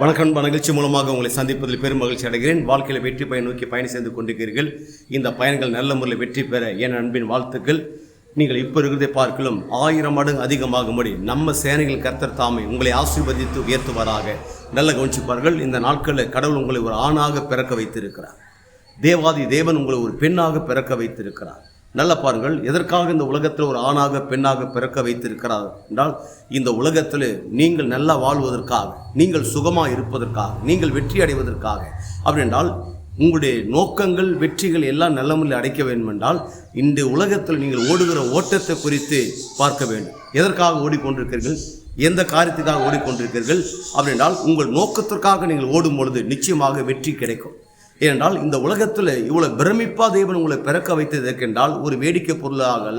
வணக்கம் நிகழ்ச்சி மூலமாக உங்களை சந்திப்பதில் பெரும் மகிழ்ச்சி அடைகிறேன். வாழ்க்கையில் வெற்றி பயன் நோக்கி பயணம் செய்து கொண்டிருக்கிறீர்கள். இந்த பயணங்கள் நல்ல முறையில் வெற்றி பெற என் அன்பின் வாழ்த்துக்கள். நீங்கள் இப்போ இருக்கிறதை பார்க்கலாம் ஆயிரம் மடங்கு அதிகமாகும்படி நம்ம சேனைகள் கர்த்தர் தாமை உங்களை ஆசீர்வதித்து உயர்த்துவாராக. நல்ல கவனிச்சுப்பார்கள். இந்த நாட்களில் கடவுள் உங்களை ஒரு ஆணாக பிறக்க வைத்திருக்கிறார். தேவாதி தேவன் உங்களை ஒரு பெண்ணாக பிறக்க வைத்திருக்கிறார். நல்ல பாருங்கள் எதற்காக இந்த உலகத்தில் ஒரு ஆணாக பெண்ணாக பிறக்க வைத்திருக்கிறார் என்றால் இந்த உலகத்தில் நீங்கள் நல்லா வாழ்வதற்காக நீங்கள் சுகமாக இருப்பதற்காக நீங்கள் வெற்றி அடைவதற்காக. அப்படின்றால் உங்களுடைய நோக்கங்கள் வெற்றிகள் எல்லாம் நல்ல முறையில் அடைக்க வேண்டும் என்றால் இந்த உலகத்தில் நீங்கள் ஓடுகிற ஓட்டத்தை குறித்து பார்க்க வேண்டும். எதற்காக ஓடிக்கொண்டிருக்கிறீர்கள்? எந்த காரியத்துக்காக ஓடிக்கொண்டிருக்கிறீர்கள்? அப்படின்றால் உங்கள் நோக்கத்திற்காக நீங்கள் ஓடும் பொழுது நிச்சயமாக வெற்றி கிடைக்கும். ஏனென்றால் இந்த உலகத்தில் இவ்வளோ பிரமிப்பா தேவன் உங்களை பிறக்க வைத்ததற்கென்றால் ஒரு வேடிக்கை பொருளாக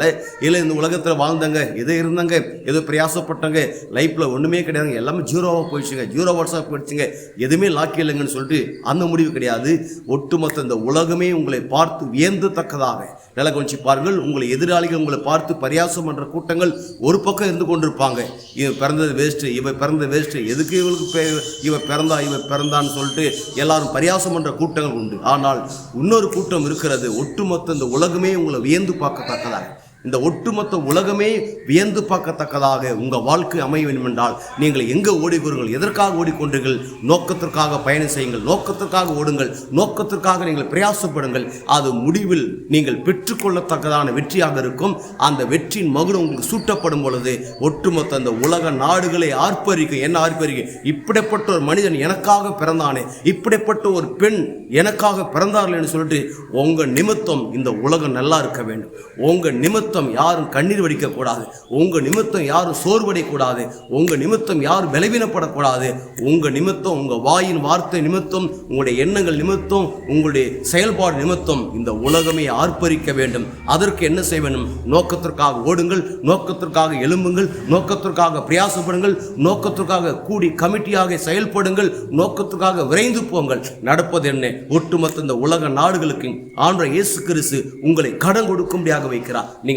இல்லை இந்த உலகத்தில் வாழ்ந்தங்க எது இருந்தாங்க எது பிரயாசப்பட்டங்க லைஃப்பில் ஒன்றுமே கிடையாதுங்க. எல்லாமே ஜீரோவாக போயிடுச்சுங்க ஜீரோ வாட்ஸாக போயிடுச்சுங்க. எதுவுமே லாக்கி இல்லைங்கன்னு சொல்லிட்டு அந்த முடிவு கிடையாது. ஒட்டுமொத்த இந்த உலகமே உங்களை பார்த்து வியந்தத்தக்கதாக. நில கொஞ்சம் பாருங்கள் உங்களை எதிராளிகள் உங்களை பார்த்து பரியாசம் பண்ணுற கூட்டங்கள் ஒரு பக்கம் இருந்து கொண்டிருப்பாங்க. இவன் பிறந்தது வேஸ்ட்டு இவ பிறந்தது வேஸ்ட்டு எதுக்கு இவளுக்கு இவன் இவ பிறந்தா இவன் பிறந்தான்னு சொல்லிட்டு எல்லாரும் பரியாசம் பண்ணுற கூட்டங்கள் உண்டு. ஆனால் இன்னொரு கூட்டம் இருக்கிறது. ஒட்டுமொத்த இந்த உலகமே உங்களை வியந்து பார்க்கத்தக்கதாக. இந்த ஒட்டுமொத்த உலகமே வியந்து பார்க்கத்தக்கதாக உங்கள் வாழ்க்கை அமைய வேண்டும் என்றால் நீங்கள் எங்கே ஓடிக்கொள்ளுங்கள் எதற்காக ஓடிக்கொண்டீர்கள் நோக்கத்திற்காக பயணம் செய்யுங்கள். நோக்கத்திற்காக ஓடுங்கள். நோக்கத்திற்காக நீங்கள் பிரயாசப்படுங்கள். அது முடிவில் நீங்கள் பெற்றுக்கொள்ளத்தக்கதான வெற்றியாக இருக்கும். அந்த வெற்றியின் மகுடம் உங்களுக்கு சூட்டப்படும் பொழுது ஒட்டுமொத்த அந்த உலக நாடுகளை ஆர்ப்பரிக்கும் என்ன ஆர்ப்பரிக்கும் இப்படிப்பட்ட ஒரு மனிதன் எனக்காக பிறந்தானே. இப்படிப்பட்ட ஒரு பெண் எனக்காக பிறந்தார்கள் என்று சொல்லிட்டு உங்கள் நிமித்தம் இந்த உலகம் நல்லா இருக்க வேண்டும். உங்கள் நிமித்தம் யாரும் கண்ணீர் வடிக்கக்கூடாது. உங்கள் நிமித்தம் யாரும் சோர்வடையக்கூடாது. உங்கள் நிமித்தம் யாரும் விளைவினப்படக்கூடாது உங்கள் நிமித்தம் உங்கள் வாயின் வார்த்தை நிமித்தம் உங்களுடைய எண்ணங்கள் நிமித்தம் உங்களுடைய செயல்பாடு நிமித்தம் இந்த உலகமே ஆர்ப்பரிக்க வேண்டும். அதற்கு என்ன செய்ய வேண்டும்? நோக்கத்திற்காக ஓடுங்கள் நோக்கத்திற்காக எழும்புங்கள் நோக்கத்திற்காக பிரயாசப்படுங்கள் நோக்கத்திற்காக கூடி கமிட்டியாக செயல்படுங்கள் நோக்கத்திற்காக விரைந்து போங்கள். நடப்பது என்ன? ஒட்டுமொத்த இந்த உலக நாடுகளுக்கு ஆன்ற இயேசு கிறிஸ்து உங்களை கடன் கொடுக்கும்படியாக வைக்கிறார். நீங்கள்